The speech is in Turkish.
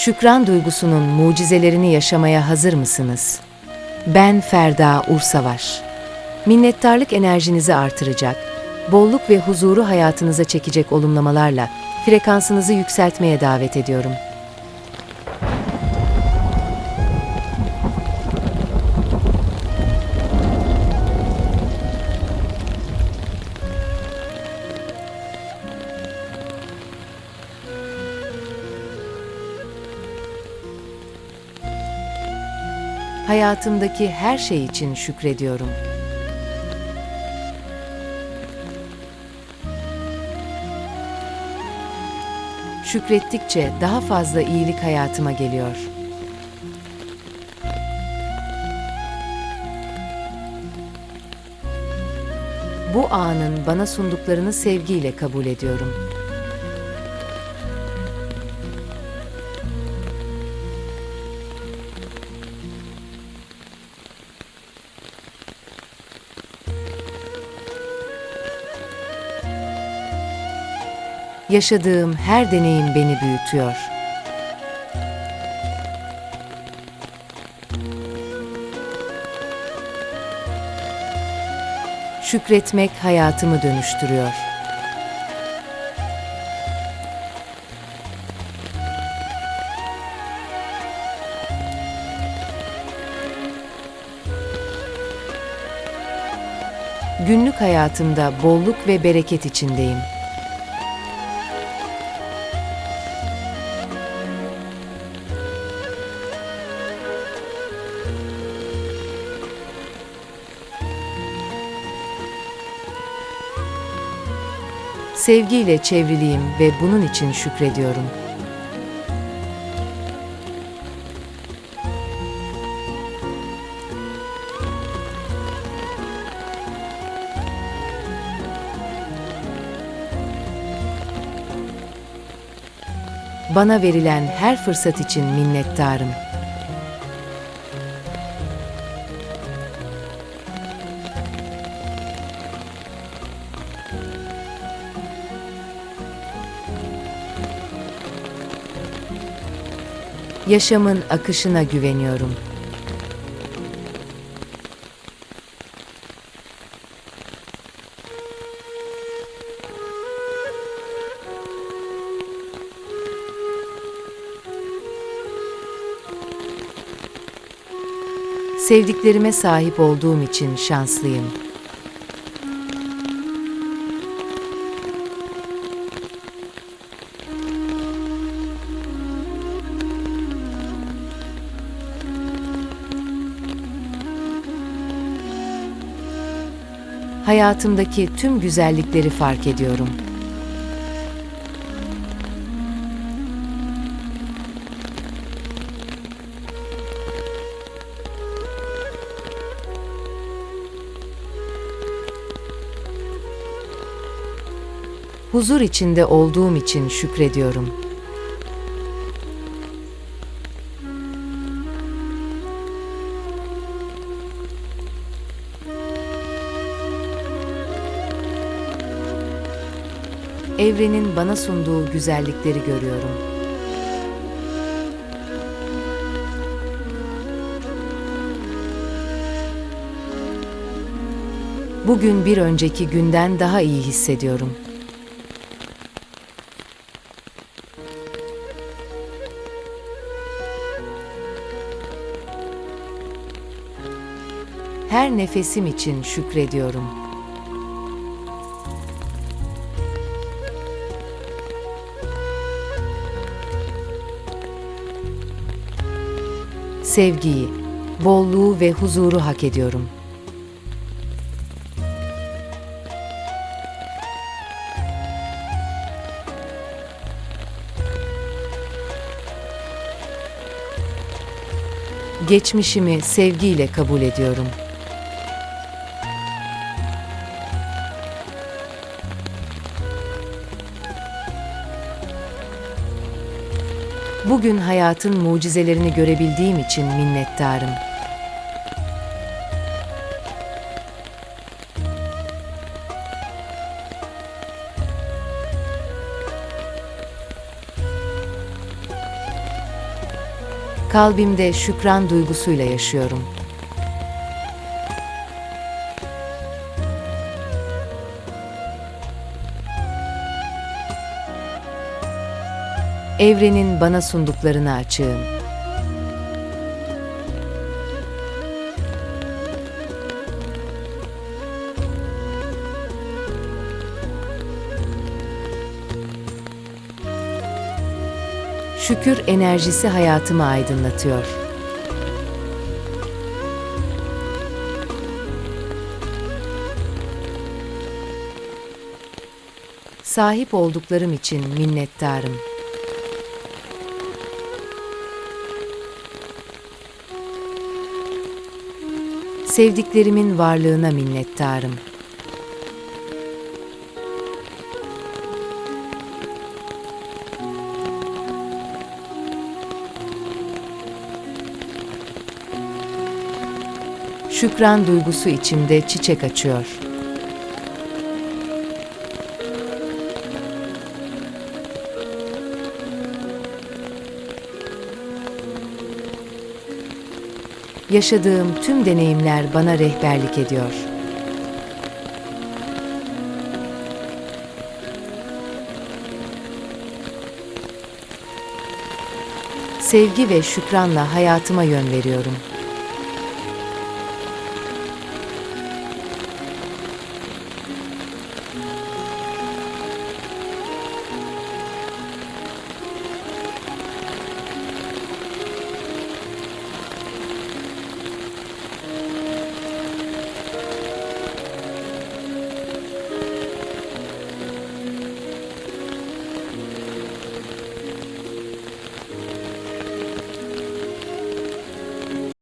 Şükran duygusunun mucizelerini yaşamaya hazır mısınız? Ben Ferda Ursavaş. Minnettarlık enerjinizi artıracak, bolluk ve huzuru hayatınıza çekecek olumlamalarla frekansınızı yükseltmeye davet ediyorum. Hayatımdaki her şey için şükrediyorum. Şükrettikçe daha fazla iyilik hayatıma geliyor. Bu anın bana sunduklarını sevgiyle kabul ediyorum. Yaşadığım her deneyim beni büyütüyor. Şükretmek hayatımı dönüştürüyor. Günlük hayatımda bolluk ve bereket içindeyim. Sevgiyle çevriliyim ve bunun için şükrediyorum. Bana verilen her fırsat için minnettarım. Yaşamın akışına güveniyorum. Sevdiklerime sahip olduğum için şanslıyım. Hayatımdaki tüm güzellikleri fark ediyorum. Huzur içinde olduğum için şükrediyorum. Evrenin bana sunduğu güzellikleri görüyorum. Bugün bir önceki günden daha iyi hissediyorum. Her nefesim için şükrediyorum. Sevgiyi, bolluğu ve huzuru hak ediyorum. Geçmişimi sevgiyle kabul ediyorum. Bugün hayatın mucizelerini görebildiğim için minnettarım. Kalbimde şükran duygusuyla yaşıyorum. Evrenin bana sunduklarını açığım. Şükür enerjisi hayatımı aydınlatıyor. Sahip olduklarım için minnettarım. Sevdiklerimin varlığına minnettarım. Şükran duygusu içimde çiçek açıyor. Yaşadığım tüm deneyimler bana rehberlik ediyor. Sevgi ve şükranla hayatıma yön veriyorum.